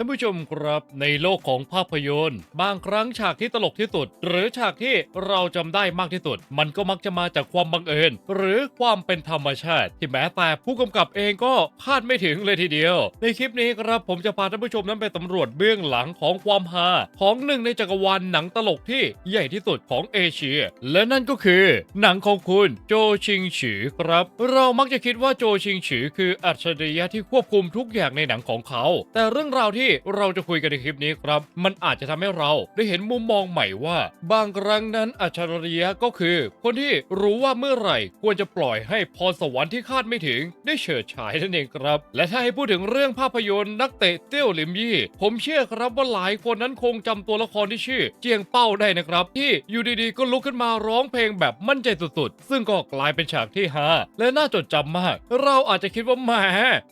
ท่านผู้ชมครับในโลกของภาพยนตร์ บางครั้งฉากที่ตลกที่สุด หรือฉากที่เราจำได้มากที่สุด มันก็มักจะมาจากความบังเอิญ หรือความเป็นธรรมชาติ ที่แม้แต่ผู้กำกับเองก็คาดไม่ถึงเลยทีเดียว ในคลิปนี้ครับผมจะพาท่านผู้ชมนั้นไปสำรวจเบื้องหลังของความฮาของหนึ่งในจักรวาลหนังตลกที่ใหญ่ที่สุดของเอเชีย และนั่นก็คือ หนังของคุณโจชิงฉือครับ เรามักจะคิดว่าโจชิงฉือคืออัจฉริยะที่ควบคุมทุกอย่างในหนังของเขา แต่เรื่องราวที่เราจะคุยกันในคลิปนี้ครับ มันอาจจะทำให้เราได้เห็นมุมมองใหม่ว่า บางครั้งนั้นอัจฉริยะก็คือ คนที่รู้ว่าเมื่อไหร่ควรจะปล่อยให้พรสวรรค์ที่คาดไม่ถึงได้เฉิดฉายนั่นเองครับ และถ้าให้พูดถึงเรื่องภาพยนตร์นักเตะเตี้ยวหลิมยี่ ผมเชื่อครับว่าหลายคนนั้นคงจำตัวละครที่ชื่อ เจียงเป้าได้นะครับ ที่อยู่ดีๆ ก็ลุกขึ้นมาร้องเพลงแบบมั่นใจสุดๆ ซึ่งก็กลายเป็นฉากที่ฮาและน่าจดจำมาก เราอาจจะคิดว่าแหม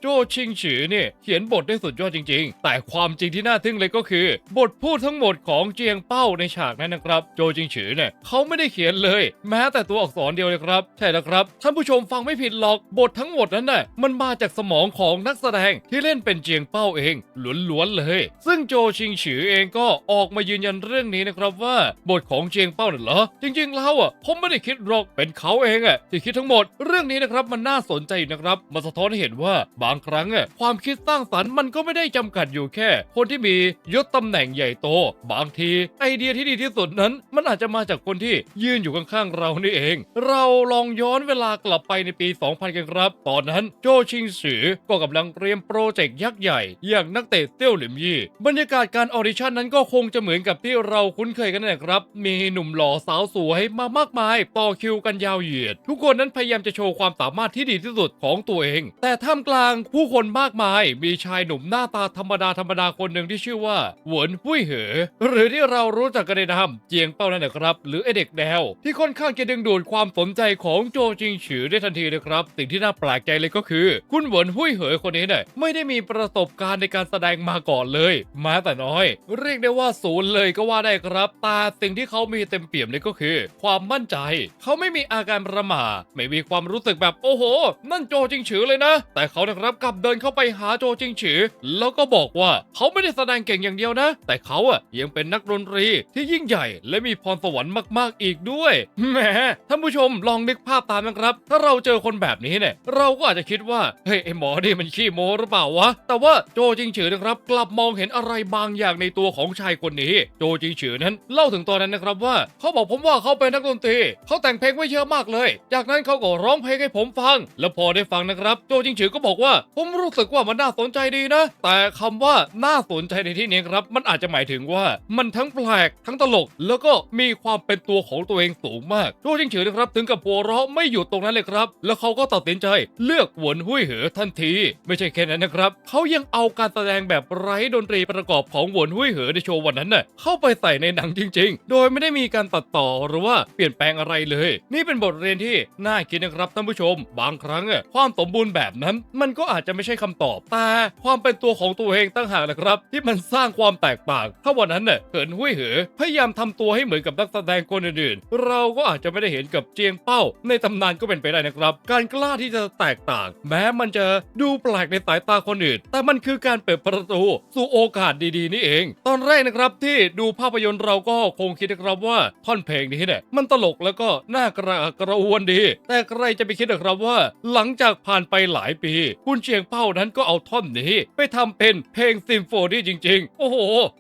โจชิงฉือเนี่ยเขียนบทได้สุดยอดจริง ๆ แต่ความจริงที่น่าทึ่งเลยก็คือ บทพูดทั้งหมดของเจียงเป้าในฉากนั้นนะครับ โจจิงฉือเนี่ยเขาไม่ได้เขียนเลย แม้แต่ตัวอักษรเดียวเลยครับ ใช่แล้วครับ ท่านผู้ชมฟังไม่ผิดหรอกบททั้งหมดนั้นน่ะมันมาจากสมองของนักแสดงที่เล่นเป็นเจียงเป้าเองล้วนๆเลย ซึ่งโจชิงฉือเองก็ออกมายืนยันเรื่องนี้นะครับว่าบทของเจียงเป้าน่ะเหรอจริง ๆ แล้วอะผมไม่ได้คิดหรอกเป็นเขาเองอะที่คิดทั้งหมด เรื่องนี้นะครับมันน่าสนใจนะครับมันสะท้อนให้เห็นว่าบางครั้งอะความคิดสร้างสรรค์มันก็ไม่ได้จำกัดอยู่แค่ คนที่มียศตำแหน่งใหญ่โต บางที ไอเดียที่ดีที่สุดนั้น มันอาจจะมาจากคนที่ยืนอยู่ข้างๆเรานี่เอง เราลองย้อนเวลากลับไปในปี 2000 กันครับ ตอนนั้นโจชิงซือก็กำลังเตรียมโปรเจกต์ยักษ์ใหญ่ อย่างนักเตะเตี้ยวหลิมยี่ บรรยากาศการออดิชั่นนั้นก็คงจะเหมือนกับที่เราคุ้นเคยกันนะครับ มีหนุ่มหล่อสาวสวยมามากมาย ต่อคิวกันยาวเหยียด ทุกคนนั้นพยายามจะโชว์ความสามารถที่ดีที่สุดของตัวเอง แต่ท่ามกลางผู้คนมากมาย มีชายหนุ่มหน้าตาธรรมดาธรรมดาคนหนึ่งที่ชื่อว่าเหวนหุ้ยเหอ หรือที่เรารู้จักกันในนามเจียงเป้านั่นแหละครับ หรือไอเด็กแนวที่ค่อนข้างจะดึงดูดความสนใจของโจจิงฉือได้ทันทีเลยครับ สิ่งที่น่าแปลกใจเลยก็คือ คุณเหวนหุ้ยเหอคนนี้เนี่ยไม่ได้มีประสบการณ์ในการแสดงมาก่อนเลยม้แต่น้อย เรียกได้ว่าศูนย์เลยก็ว่าได้ครับแต่สิ่งที่เขามีเต็มเปี่ยมเลยก็คือ ความมั่นใจ เขาไม่มีอาการประหม่าไม่มีความรู้สึกแบบโอ้โห นั่นโจจิงฉือเลยนะ แต่เขานะครับกลับเดินเข้าไปหาโจจิงฉือ แล้วก็บอกว่าเขาไม่ได้แสดงเก่งอย่างเดียวนะ แต่เขาอะยังเป็นนักดนตรีที่ยิ่งใหญ่และมีพรสวรรค์มากๆอีกด้วยแหมท่านผู้ชมลองนึกภาพตามนะครับ ถ้าเราเจอคนแบบนี้เนี่ยเราก็อาจจะคิดว่าเฮ้ยไอหมอนี่มันขี้โม้หรือเปล่าวะแต่ว่าโจจิงฉือนะครับ กลับมองเห็นอะไรบางอย่างในตัวของชายคนนี้ โจจิงฉือนั้นเล่าถึงตอนนั้นนะครับว่าเขาบอกผมว่าเขาเป็นนักดนตรีเขาแต่งเพลงไว้เยอะมากเลย จากนั้นเขาก็ร้องเพลงให้ผมฟัง แล้วพอได้ฟังนะครับ โจจิงฉือก็บอกว่า ผมรู้สึกว่ามันน่าสนใจดีนะ แต่คำว่าน่าสนใจในที่นี้ครับ มันอาจจะหมายถึงว่ามันทั้งแปลกทั้งตลก แล้วก็มีความเป็นตัวของตัวเองสูงมากโจจิงฉือนะครับถึงกับหัวเราะไม่หยุดตรงนั้นเลยครับ แล้วเขาก็ตัดสินใจเลือกหวนหุ้ยเหอทันที ไม่ใช่แค่นั้นนะครับเขายังเอาการแสดงแบบไร้ดนตรีประกอบของหวนหุ้ยเหอในโชว์วันนั้นน่ะเข้าไปใส่ในหนังจริง ๆ โดยไม่ได้มีการตัดต่อหรือว่าเปลี่ยนแปลงอะไรเลย นี่เป็นบทเรียนที่น่าคิดนะครับท่านผู้ชม บางครั้งอะความสมบูรณ์แบบนั้น มันก็อาจจะไม่ใช่คำตอบแต่ความเป็นตัวของตัวเองตั้งหากนะครับ ที่มันสร้างความแตกต่าง ถ้าวันนั้นเน่ะเหินหุ้ยเหอพยายามทำตัวให้เหมือนกับนักแสดงคนอื่นๆ เราก็อาจจะไม่ได้เห็นกับเจียงเป้า ในตำนานก็เป็นไปได้นะครับ การกล้าที่จะแตกต่าง แม้มันจะดูแปลกในสายตาคนอื่น แต่มันคือการเปิดประตูสู่โอกาสดีๆ นี่เอง ตอนแรกนะครับที่ดูภาพยนตร์เราก็คงคิดนะครับว่าท่อนเพลงนี้เนี่ยมันตลกแล้วก็น่ากระอักกระอ่วนดี แต่ใครจะไปคิดนะครับว่า หลังจากผ่านไปหลายปี คุณเชียงเป้านั้นก็เอาท่อนนี้ ไปทำเป็นเพลงซิมโฟนีจริง ๆ โอ้โห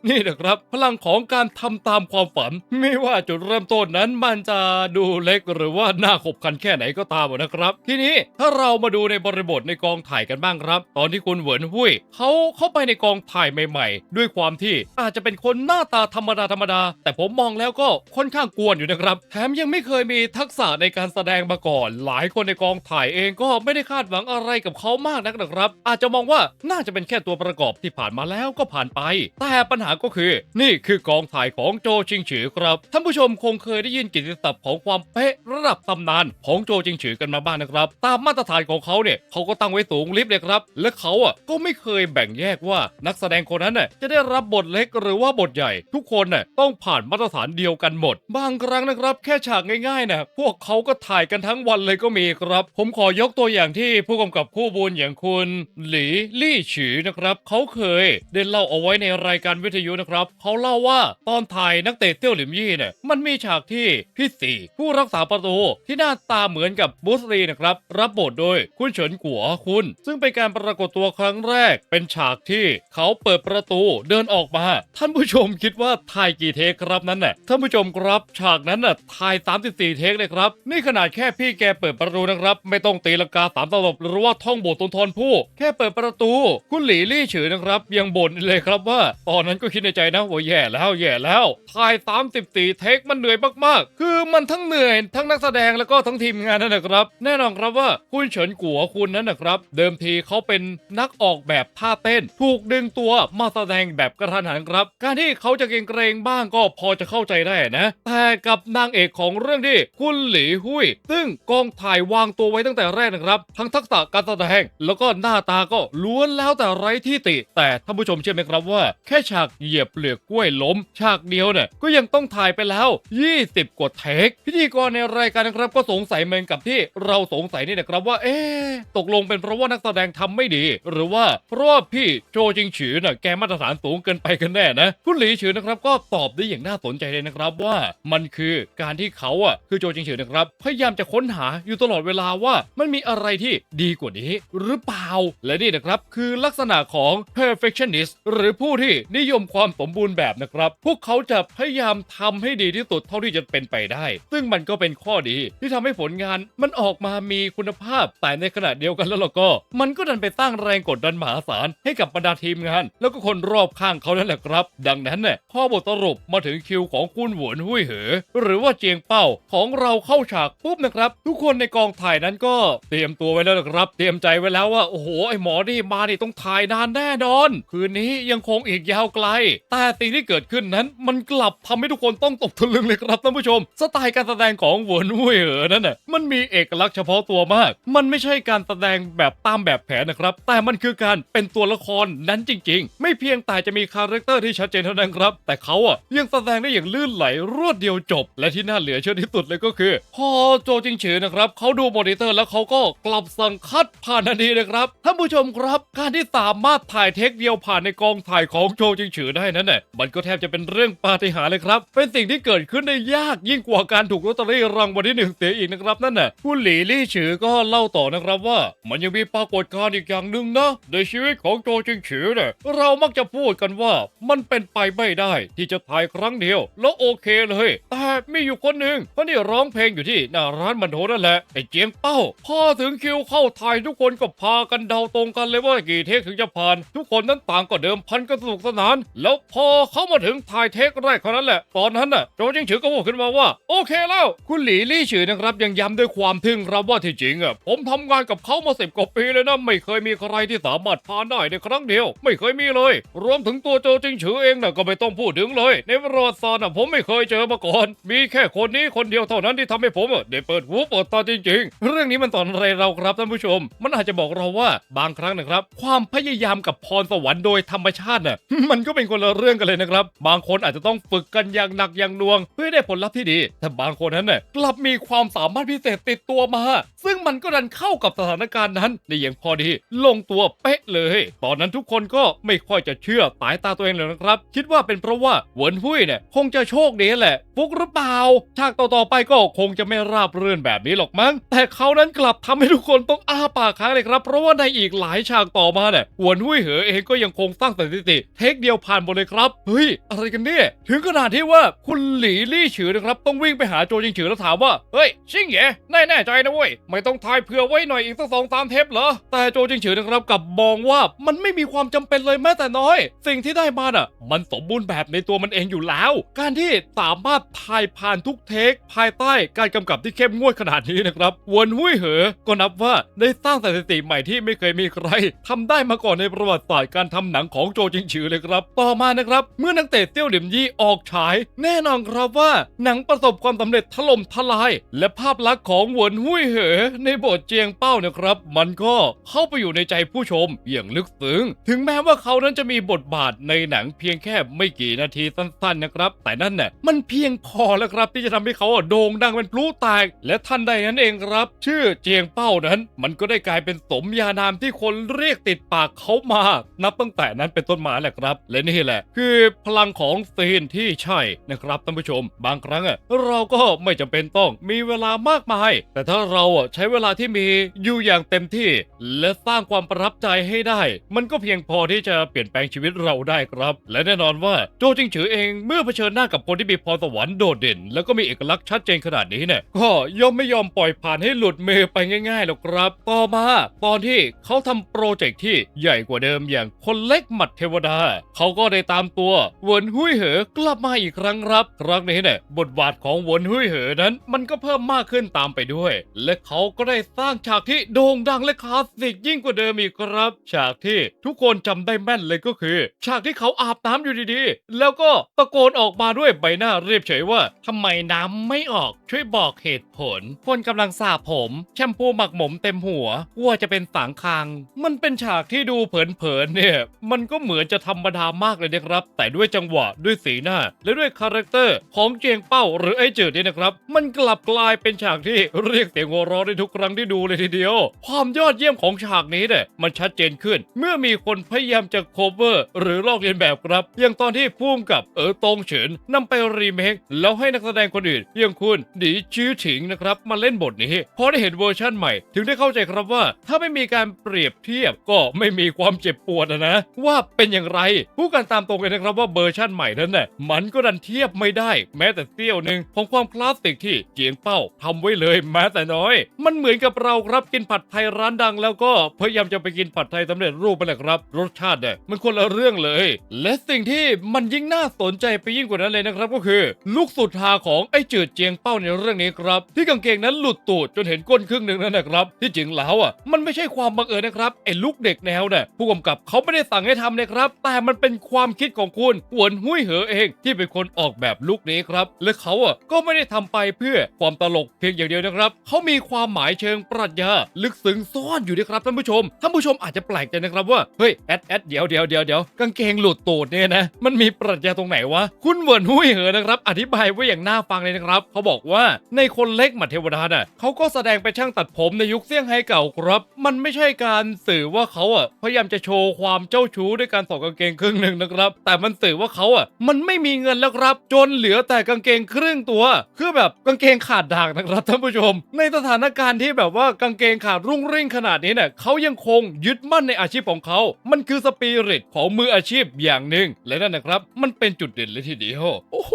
นี่นะครับ พลังของการทำตามความฝัน ไม่ว่าจุดเริ่มต้นนั้นมันจะดูเล็กหรือว่าน่าขบขันแค่ไหนก็ตามนะครับ ทีนี้ถ้าเรามาดูในบริบทในกองถ่ายกันบ้างครับ ตอนที่คุณเหวินหุ้ยเขาเข้าไปในกองถ่ายใหม่ ๆ ด้วยความที่อาจจะเป็นคนหน้าตาธรรมดาธรรมดา แต่ผมมองแล้วก็ค่อนข้างกวนอยู่นะครับ แถมยังไม่เคยมีทักษะในการแสดงมาก่อน หลายคนในกองถ่ายเองก็ไม่ได้คาดหวังอะไรกับเขามากนักนะครับ อาจจะมองว่าน่าจะเป็นแค่ตัวประกอบที่ผ่านมาแล้วก็ผ่านไป แต่ปัญหาก็คือ นี่คือกองถ่ายของโจชิงฉือครับ ท่านผู้ชมคงเคยได้ยินกิตติศัพท์ของความเป๊ะระดับตำนานของโจชิงฉือกันมาบ้างนะครับ ตามมาตรฐานของเขาเนี่ยเขาก็ตั้งไว้สูงลิฟต์เลยครับ และเขาอะก็ไม่เคยแบ่งแยกว่านักแสดงคนนั้นน่ะจะได้รับบทเล็กหรือว่าบทใหญ่ ทุกคนน่ะต้องผ่านมาตรฐานเดียวกันหมด บางครั้งนะครับ แค่ฉากง่ายๆนะพวกเขาก็ถ่ายกันทั้งวันเลยก็มีครับ ผมขอยกตัวอย่างที่ผู้กำกับคู่บุญอย่างคุณ หลีลี่ฉือนะครับเขาเคยได้เล่าเอาไว้ในรายการวิทยุนะครับ เขาเล่าว่าตอนถ่ายนักเตะเตี้ยวหลิมยี่เนี่ยมันมีฉากที่พี่สี่ผู้รักษาประตูที่หน้าตาเหมือนกับบูสลีนะครับ รับบทโดยคุณเฉินกัวคุณ ซึ่งเป็นการปรากฏตัวครั้งแรก เป็นฉากที่เขาเปิดประตูเดินออกมา ท่านผู้ชมคิดว่าถ่ายกี่เทคครับนั้นน่ะท่านผู้ชมครับฉากนั้นน่ะถ่าย 34 เทคเลยครับนี่ขนาดแค่พี่แกเปิดประตูนะครับ ไม่ต้องตีลังกาสามตลบหรือว่าท่องบทตนทอนผู้ แค่เปิดประตู คุณหลีลี่เฉือนะครับยังบ่นเลยครับว่า ตอนนั้นก็คิดในใจนะว่าแย่แล้วแย่แล้วถ่าย 34 เทคมันเหนื่อยมากๆ คือมันทั้งเหนื่อย ทั้งนักแสดงแล้วก็ทั้งทีมงานนั่นนะครับ แน่นอนครับว่าคุณเฉินกัวคุณนั้นนะครับ เดิมทีเขาเป็นนักออกแบบท่าเต้น ถูกดึงตัวมาแสดงแบบกระทันหันครับ การที่เขาจะเกรงเกรงๆบ้างก็พอจะเข้าใจได้นะ แต่กับนางเอกของเรื่องที่คุณหลีหุยซึ่งกองถ่ายวางตัวไว้ตั้งแต่แรกนะครับ ทั้งทักษะการแสดงแล้วก็หน้าตาก็ล้วนแล้วแต่ไร้ที่ติ แต่ท่านผู้ชมเชื่อไหมครับว่า แค่ฉากเหยียบเปลือกกล้วยล้ม ฉากเดียวเนี่ยก็ยังต้องถ่ายไปแล้ว 20 กว่าเทค พิธีกรในรายการนะครับก็สงสัยเหมือนกับที่เราสงสัยนี่นะครับว่าเอ๊ะตกลงเป็นเพราะว่านักแสดงทำไม่ดี หรือว่าเพราะว่าพี่โจจิงฉือน่ะแกมาตรฐานสูงเกินไปกันแน่นะคุณหลีฉือนะครับก็ตอบได้อย่างน่าสนใจเลยนะครับว่ามันคือการที่เขาอะคือโจจิงฉือนะครับพยายามจะค้นหาอยู่ตลอดเวลาว่ามันมีอะไรที่ดีกว่านี้ หรือเปล่าและนี่นะครับคือลักษณะของ perfectionist หรือผู้ที่นิยมความสมบูรณ์แบบนะครับ พวกเขาจะพยายามทำให้ดีที่สุดเท่าที่จะเป็นไปได้ ซึ่งมันก็เป็นข้อดีที่ทำให้ผลงานมันออกมามีคุณภาพ แต่ในขณะเดียวกันแล้วเราก็ มันก็ดันไปสร้างแรงกดดันมหาศาลให้กับบรรดาทีมงาน แล้วก็คนรอบข้างเขานั่นแหละครับ ดังนั้นเนี่ยพอบทสรุปมาถึงคิวของคุณหวนหุ้ยเหอ หรือว่าเจียงเป้าของเราเข้าฉากปุ๊บนะครับ ทุกคนในกองถ่ายนั้นก็เตรียมตัวไว้แล้วนะครับ เตรียมใจไว้แล้วว่าโอ้โหไอหมอนี่มานี่ต้องถ่ายนานแน่นอนคืนนี้ยังคงอีกยาวไกล แต่สิ่งที่เกิดขึ้นนั้น มันกลับทำให้ทุกคนต้องตกตะลึงเลยครับท่านผู้ชม สไตล์การแสดงของหวนหุ้ยเหอนั่นน่ะมันมีเอกลักษณ์เฉพาะตัวมาก มันไม่ใช่การแสดงแบบตามแบบแผนนะครับ แต่มันคือการเป็นตัวละครนั้นจริง ๆ ไม่เพียงแต่จะมีคาแรคเตอร์ที่ชัดเจนเท่านั้นครับ แต่เขาอะยังแสดงได้อย่างลื่นไหลรวดเดียวจบ และที่น่าเหลือเชื่อที่สุดเลยก็คือ พอโจจิงเฉือนะครับเขาดูมอนิเตอร์แล้วเขาก็กลับสั่งคัดผ่านทันทีนะครับท่านผู้ชมครับ การที่สามารถถ่ายเทคเดียวผ่านในกองถ่ายของโจจิงฉือได้นั้นน่ะมันก็แทบจะเป็นเรื่องปาฏิหาริย์เลยครับ เป็นสิ่งที่เกิดขึ้นได้ยากยิ่งกว่าการถูกลอตเตอรี่รางวัลที่หนึ่งเสียอีกนะครับนั่นน่ะผู้หลีลี่ฉือก็เล่าต่อนะครับว่า มันยังมีปรากฏการณ์อีกอย่างหนึ่งนะ ในชีวิตของโจจิงฉือเนี่ยเรามักจะพูดกันว่ามันเป็นไปไม่ได้ ที่จะถ่ายครั้งเดียว แล้วโอเคเลยแต่มีอยู่คนหนึ่งคนที่ร้องเพลงอยู่ที่หน้าร้านมันโถนั่นแหละไอ้เจียงเป้า พอถึงคิวเข้าถ่ายทุกคนก็พากันเดาตรงกันเลยว่ากี่เทคถึงจะผ่าน ทุกคนนั้นต่างก็เดิมพันกันสนุกสนาน แล้วพอเขามาถึงถ่ายเทคแรกเท่านั้นแหละ ตอนนั้นน่ะโจจิงฉือก็พูดขึ้นมาว่า โอเคแล้ว คุณหลีลี่ฉือนะครับยังย้ำด้วยความทึ่งครับว่าที่จริงอะผมทำงานกับเขามาสิบกว่าปีเลยนะไม่เคยมีใครที่สามารถผ่านได้ในครั้งเดียว ไม่เคยมีเลย รวมถึงตัวโจจิงฉือเองน่ะก็ไม่ต้องพูดถึงเลย ในประวัติศาสตร์น่ะผมไม่เคยเจอมาก่อน มีแค่คนนี้คนเดียวเท่านั้นที่ทำให้ผมอะได้เปิดหูเปิดตาจริง ๆ เรื่องนี้มันตอนอะไรเราครับท่านผู้ชม มันอาจจะบอกเราว่าบางครั้งนะครับ ความพยายามกับพรสวรรค์โดยธรรมชาติน่ะ มันก็เป็นคนละเรื่องกันเลยนะครับ บางคนอาจจะต้องฝึกกันอย่างหนักอย่างหน่วง เพื่อได้ผลลัพธ์ที่ดี แต่บางคนนั้นน่ะกลับมีความสามารถพิเศษติดตัวมา ซึ่งมันก็ดันเข้ากับสถานการณ์นั้นได้อย่างพอดี ลงตัวเป๊ะเลย ตอนนั้นทุกคนก็ไม่ค่อยจะเชื่อสายตาตัวเองเลยนะครับ คิดว่าเป็นเพราะว่าเหวินหุ้ยเนี่ยคงจะโชคดีแหละฟุกหรือเปล่าฉากต่อๆไปก็คงจะไม่ราบรื่นแบบนี้หรอกมั้ง แต่เขานั้นกลับทำให้ทุกคนต้องอ้าปากค้างเลยครับ เพราะว่าในอีกหลายฉากต่อมาเนี่ยหวนหุ้ยเหอเองก็ยังคงสร้างสถิติ เทคเดียวผ่านหมดเลยครับ เฮ้ย อะไรกันเนี่ย ถึงขนาดที่ว่าคุณหลีลี่ฉือนะครับ ต้องวิ่งไปหาโจจิงฉือแล้วถามว่า เฮ้ย ชิงเหย่แน่แน่ใจนะเว้ย ไม่ต้องทายเผื่อไว้หน่อยอีกสักสองสามเทปเหรอ แต่โจจิงฉือนะครับกลับมองว่ามันไม่มีความจำเป็นเลยแม้แต่น้อย สิ่งที่ได้มาน่ะ มันสมบูรณ์แบบในตัวมันเองอยู่แล้ว การที่สามารถถ่ายผ่านทุกเทคภายใต้การกำกับที่เข้มงวดขนาดนี้นะครับ วนหุ้ยเหอ ก็นับว่าได้สร้างสถิติใหม่ที่ไม่เคยมีใครทำได้มาก่อนในประวัติศาสตร์การทำหนังของโจจิงฉือเลยครับ ต่อมานะครับ เมื่อนักเตะเตี้ยวหลิมยี่ออกฉาย แน่นอนครับว่าหนังประสบความสำเร็จถล่มทลาย และภาพลักษณ์ของหวนหุ้ยเหอ ในบทเจียงเป้านะครับ มันก็เข้าไปอยู่ในใจผู้ชมอย่างลึกซึ้งถึงแม้ว่าเขานั้นจะมีบทบาทในหนังเพียงแค่ไม่กี่นาทีสั้นๆนะครับ แต่นั่นน่ะมันเพียงพอแล้วครับที่จะทำให้เขาโด่งดังเป็นพลุแตกและท่านใดนั้นเองครับ ชื่อเจียงเป้านั้น มันก็ได้กลายเป็นสมญานามที่คนเรียกติดปากเขามานับตั้งแต่นั้นเป็นต้นมาแหละครับ และนี่แหละ คือพลังของซีนที่ใช่นะครับท่านผู้ชม บางครั้งอะเราก็ไม่จำเป็นต้องมีเวลามากมาย แต่ถ้าเราอะใช้เวลาที่มีอยู่อย่างเต็มที่ และสร้างความประทับใจให้ได้ มันก็เพียงพอที่จะเปลี่ยนแปลงชีวิตเราได้ครับ และแน่นอนว่าโจจิงฉือเองเมื่อเผชิญหน้ากับคนที่มีพรสวรรค์โดดเด่น แล้วก็มีเอกลักษณ์ชัดเจนขนาดนี้เนี่ยก็ย่อมไม่ยอมปล่อยผ่านให้หลุดมือไปง่ายๆหรอกครับ ต่อมาตอนที่เขาทำโปรเจกต์ที่ใหญ่กว่าเดิมอย่างคนเล็กหมัดเทวดา เขาก็ได้ตามตัวเวินหุยเหอกลับมาอีกครั้งครับ ครั้งนี้เนี่ยบทบาทของเวินหุยเหอนั้น มันก็เพิ่มมากขึ้นตามไปด้วย และเขาก็ได้สร้างฉากที่โด่งดังและคลาสสิกยิ่งกว่าเดิมอีกครับ ฉากที่ทุกคนจำได้แม่นเลยก็คือ ฉากที่เขาอาบน้ำอยู่ดีๆ แล้วก็ตะโกนออกมาด้วยใบหน้าเรียบเฉยว่าทำไมน้ำไม่ออกช่วยบอกเหตุผล คนกำลังสระผม แชมพูหมักหมมเต็มหัวกลัวจะเป็นสางคาง มันเป็นฉากที่ดูเผินๆเนี่ย มันก็เหมือนจะธรรมดามากเลยนะครับ แต่ด้วยจังหวะด้วยสีหน้า และด้วยคาแรคเตอร์ของเจียงเป้าหรือไอ้จืดเนี่ยนะครับ มันกลับกลายเป็นฉากที่เรียกเสียงหัวเราะได้ทุกครั้งที่ดูเลยทีเดียว ความยอดเยี่ยมของฉากนี้เนี่ยมันชัดเจนขึ้น เมื่อมีคนพยายามจะโคเวอร์ หรือลอกเลียนแบบครับ อย่างตอนที่พุ่มกับเอ๋อตงเฉินนำไปรีเมคแล้วให้นักแสดงคนอื่นอย่างคุณดีชื่อถิงนะครับมาเล่นบทนี้พอได้เห็นเวอร์ชั่นใหม่ ถึงได้เข้าใจครับว่า ถ้าไม่มีการเปรียบเทียบก็ไม่มีความเจ็บปวดอะนะ ว่าเป็นอย่างไรพูดกันตามตรงเลยนะครับว่าเวอร์ชั่นใหม่นั้นน่ะมันก็ดันเทียบไม่ได้ แม้แต่เสี้ยวหนึ่งของความคลาสสิกที่เจียงเป้าทำไว้เลยแม้แต่น้อย มันเหมือนกับเราครับกินผัดไทยร้านดัง แล้วก็พยายามจะไปกินผัดไทยสำเร็จรูปไปแหละครับ รสชาติเนี่ยมันคนละเรื่องเลย และสิ่งที่มันยิ่งน่าสนใจไปยิ่งกว่านั้นเลยนะครับก็คือ ลูกสุดทาของไอ้จืดเจียงเป้าในเรื่องนี้ครับ ที่กางเกงนั้นหลุดตูดจนเห็นก้นครึ่งหนึ่งนั่นนะครับ ที่จริงแล้วอะมันไม่ใช่ความบังเอิญนะครับไอ้ลูกเด็กแนวเนี่ยผู้กำกับเขาาไม่ได้สั่งให้ทำนะครับ แต่มันเป็นความคิดของคุณหวนหุ้ยเหอเองที่เป็นคนออกแบบลุคนี้ครับ และเขาอะก็ไม่ได้ทำไปเพื่อความตลกเพียงอย่างเดียวนะครับ เขามีความหมายเชิงปรัชญาลึกซึ้งซ่อนอยู่ด้วยครับท่านผู้ชม ท่านผู้ชมอาจจะแปลกใจนะครับว่า เฮ้ยแอดแอดเดี๋ยวเดี๋ยวเดี๋ยวเดี๋ยวกางเกงหลุดตูดเนี่ยนะ มันมีปรัชญาตรงไหนวะ คุณเหวินหุ้ยเหอนะครับ อธิบายไว้อย่างน่าฟังเลยนะครับ เขาบอกว่าในคนเล็กหมัดเทวดาน่ะเขาก็แสดงเป็นช่างตัดผมในยุคเซี่ยงไฮ้เก่าครับ มันไม่ใช่การสื่อว่าเขาอะพยายามจะโชว์ความความเจ้าชู้ด้วยการถอดกางเกงครึ่งหนึ่งนะครับ แต่มันสื่อว่าเขาอะมันไม่มีเงินแล้วครับ จนเหลือแต่กางเกงครึ่งตัว คือแบบกางเกงขาดดากนะครับท่านผู้ชม ในสถานการณ์ที่แบบว่ากางเกงขาดรุ่งริ่งขนาดนี้เนี่ยเขายังคงยึดมั่นในอาชีพของเขา มันคือสปิริตของมืออาชีพอย่างหนึ่งและนั่นนะครับ มันเป็นจุดเด่นเลยทีเดียวโอ้โห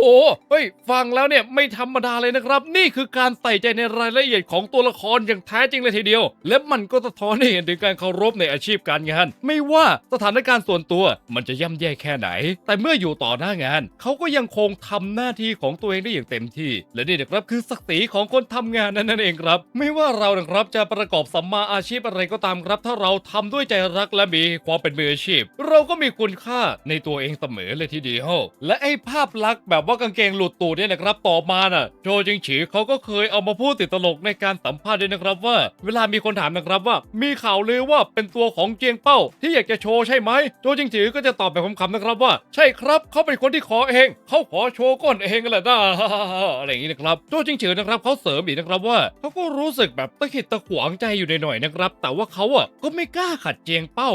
เฮ้ยฟังแล้วเนี่ยไม่ธรรมดาเลยนะครับ นี่คือการใส่ใจในรายละเอียดของตัวละครอย่างแท้จริงเลยทีเดียว และมันก็สะท้อนให้เห็นถึงการเคารพในอาชีพการงาน ไม่ว่าสถานการณ์ส่วนตัวมันจะย่ำแย่แค่ไหน แต่เมื่ออยู่ต่อหน้างาน เขาก็ยังคงทำหน้าที่ของตัวเองได้อย่างเต็มที่ และนี่นะครับคือศักดิ์ศรีของคนทำงานนั่นเองครับ ไม่ว่าเรานะครับจะประกอบสัมมาอาชีพอะไรก็ตามครับ ถ้าเราทำด้วยใจรักและมีความเป็นมืออาชีพ เราก็มีคุณค่าในตัวเองเสมอเลยทีเดียว และไอ้ภาพลักษณ์แบบว่ากางเกงหลุดตูดเนี่ยนะครับต่อมาน่ะโจจิงฉีเขาก็เคยเอามาพูดติดตลกในการสัมภาษณ์ด้วยนะครับว่า เวลามีคนถามนะครับว่า มีข่าวลือว่าเป็นตัวของเจียงเป้าที่อยากจะโชวใช่ไหมโจจิงฉีก็จะตอบแบบคำๆนะครับว่า ใช่ครับเขาเป็นคนที่ขอเอง เขาขอโชว์ก้นเองกันแหละนะอะไรอย่างนี้นะครับโจจิงฉีนะครับเขาเสริมอีกนะครับว่าเขาก็รู้สึกแบบตะขิดตะขวางใจอยู่หน่อยๆนะครับ แต่ว่าเขาอะก็ไม่กล้าขัดเจียงเป้า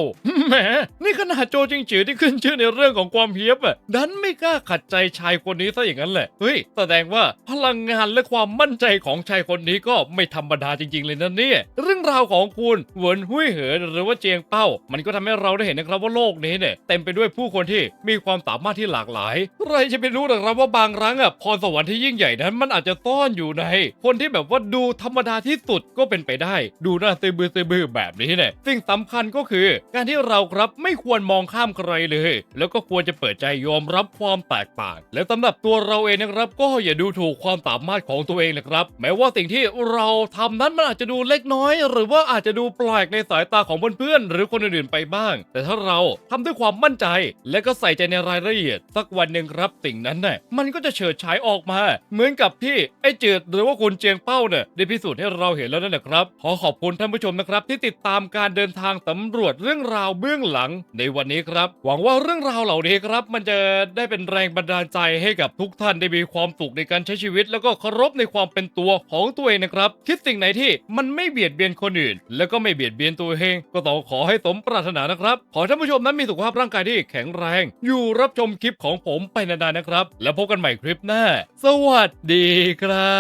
แหมนี่ขนาดโจจิงจือที่ขึ้นชื่อในเรื่องของความเฮี้ยบอะดันไม่กล้าขัดใจชายคนนี้ซะอย่างนั้นแหละเฮ้ยแสดงว่าพลังงานและความมั่นใจของชายคนนี้ก็ไม่ธรรมดาจริง ๆ เลยนะเนี่ยเรื่องราวของคุณเหวินหุ้ยเหอหรือว่าเจียงเป้า มันก็ทำให้เราได้เห็นนะครับว่าโลกนี้เนี่ยเต็มไปด้วยผู้คนที่มีความสามารถที่หลากหลายใครจะไปรู้นะครับว่าบางครั้งอะพรสวรรค์ที่ยิ่งใหญ่นั้นมันอาจจะซ่อนอยู่ใน คนที่แบบว่าดูธรรมดาที่สุดก็เป็นไปได้ ดูหน้าเซบือเซบือแบบนี้เนี่ยสิ่งสำคัญก็คือ การที่เราครับไม่ควรมองข้ามใครเลย แล้วก็ควรจะเปิดใจยอมรับความแตกต่าง และสำหรับตัวเราเองนะครับก็อย่าดูถูกความสามารถของตัวเองนะครับ แม้ว่าสิ่งที่เราทำนั้นมันอาจจะดูเล็กน้อย หรือว่าอาจจะดูแปลกในสายตาของเพื่อนๆหรือคนอื่นๆไปบ้างแต่ถ้าเราทำด้วยความมั่นใจ และก็ใส่ใจในรายละเอียด สักวันหนึ่งครับสิ่งนั้นน่ะมันก็จะเฉิดฉายออกมา เหมือนกับที่ไอ้จืดหรือว่าคุณเจียงเป้าเนี่ยได้พิสูจน์ให้เราเห็นแล้วนั่นแหละครับ ขอขอบคุณท่านผู้ชมนะครับ ที่ติดตามการเดินทางสำรวจเรื่องราวเบื้องหลัง ในวันนี้ครับ หวังว่าเรื่องราวเหล่านี้ครับ มันจะได้เป็นแรงบันดาลใจให้กับทุกท่านท่านได้มีความสุขในการใช้ชีวิต แล้วก็เคารพในความเป็นตัวของตัวเองนะครับคิดสิ่งไหนที่มันไม่เบียดเบียนคนอื่น แล้วก็ไม่เบียดเบียนตัวเองก็ต้องขอให้สมปรารถนานะครับขอท่านผู้ชมนั้นมีสุขภาพร่างกายที่แข็งแรง อยู่รับชมคลิปของผมไปนานๆนะครับ แล้วพบกันใหม่คลิปหน้า สวัสดีครั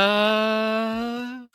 บ